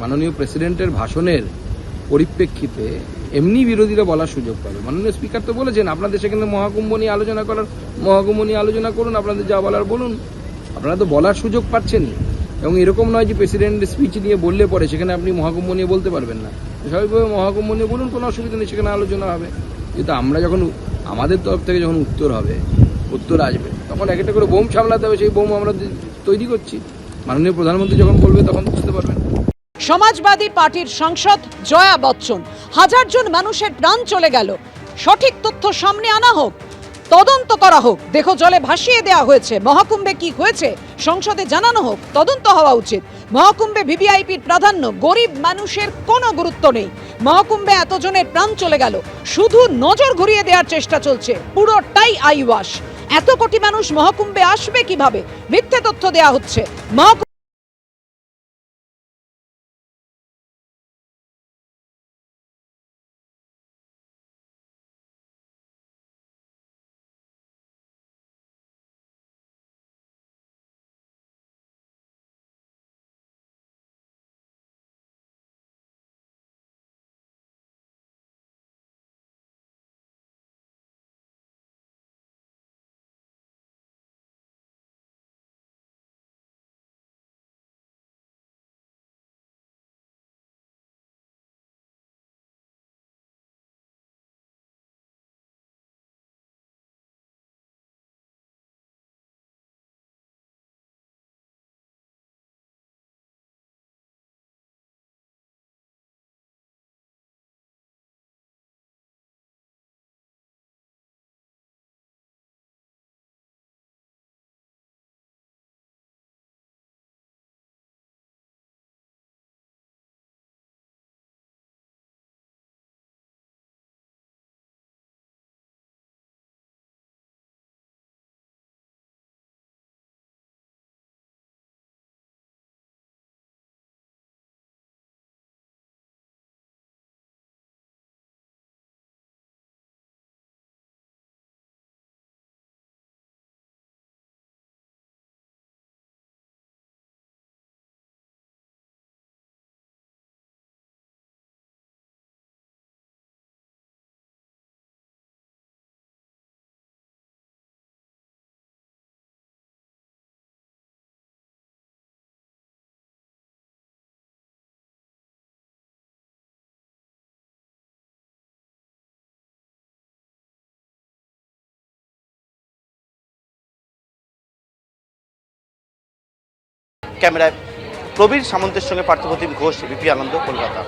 মাননীয় প্রেসিডেন্টের ভাষণের পরিপ্রেক্ষিতে এমনি বিরোধীরা বলার সুযোগ পাবে। মাননীয় স্পিকার তো বলেছেন আপনাদের সেখানে মহাকুম্ভ নিয়ে আলোচনা করার মহাকুম্ভ নিয়ে আলোচনা করুন, আপনাদের যা বলার বলুন। আপনারা তো বলার সুযোগ পাচ্ছেন এবং এরকম নয় যে প্রেসিডেন্ট স্পিচ নিয়ে বললে পরে সেখানে আপনি মহাকুম্ভ নিয়ে বলতে পারবেন না। স্বাভাবিকভাবে মহাকুম্ভ নিয়ে বলুন, কোনো অসুবিধা নেই, সেখানে আলোচনা হবে। কিন্তু আমরা যখন আমাদের তরফ থেকে যখন উত্তর হবে, উত্তর আসবে, তখন এক একটা করে বোম সামলাতে হবে, সেই বোম আমরা তৈরি করছি। মাননীয় প্রধানমন্ত্রী যখন বলবে তখন বুঝতে পারবেন। সমাজবাদী পার্টির সাংসদ জয়া বচ্চন। হাজার জন মানুষের প্রাণ চলে গেল। সঠিক তথ্য সামনে আনা হোক, তদন্ত করা হোক দেখো জলে ভাসিয়ে দেওয়া হয়েছে। মহাকুম্ভে কি হয়েছে সংসদে জানানো হোক, তদন্ত হওয়া উচিত। মহাকুম্ভে ভিভিআইপির প্রাধান্য, গরিব মানুষের কোনো গুরুত্ব নেই। মহাকুম্ভে এতজনের প্রাণ চলে গেল। শুধু নজর ঘুরিয়ে দেওয়ার চেষ্টা চলছে। পুরোটাই আইওয়াশ এত কোটি মানুষ মহাকুম্ভে আসবে কীভাবে? মিথ্যে তথ্য দেওয়া হচ্ছে। মহাকুম্ভ ক্যামেরায় প্রবীর সামন্তের সঙ্গে পার্থপ্রতিম ঘোষ বিপি আনন্দ কলকাতা।